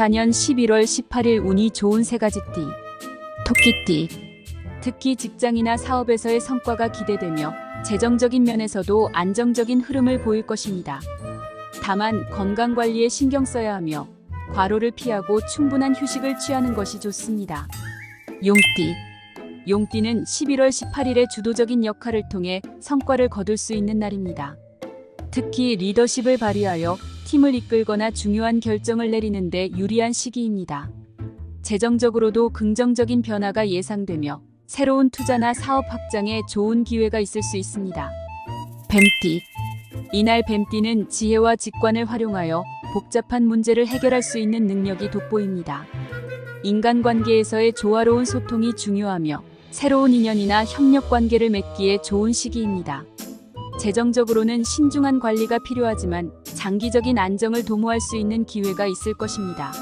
2024년 11월 18일 운이 좋은 세 가지 띠. 토끼띠. 특히 직장이나 사업에서의 성과가 기대되며 재정적인 면에서도 안정적인 흐름을 보일 것입니다. 다만 건강 관리에 신경 써야 하며 과로를 피하고 충분한 휴식을 취하는 것이 좋습니다. 용띠. 용띠는 11월 18일에 주도적인 역할을 통해 성과를 거둘 수 있는 날입니다. 특히 리더십을 발휘하여 팀을 이끌거나 중요한 결정을 내리는데 유리한 시기입니다. 재정적으로도 긍정적인 변화가 예상되며 새로운 투자나 사업 확장에 좋은 기회가 있을 수 있습니다. 뱀띠. 이날 뱀띠는 지혜와 직관을 활용하여 복잡한 문제를 해결할 수 있는 능력이 돋보입니다. 인간관계에서의 조화로운 소통이 중요하며 새로운 인연이나 협력 관계를 맺기에 좋은 시기입니다. 재정적으로는 신중한 관리가 필요하지만 장기적인 안정을 도모할 수 있는 기회가 있을 것입니다.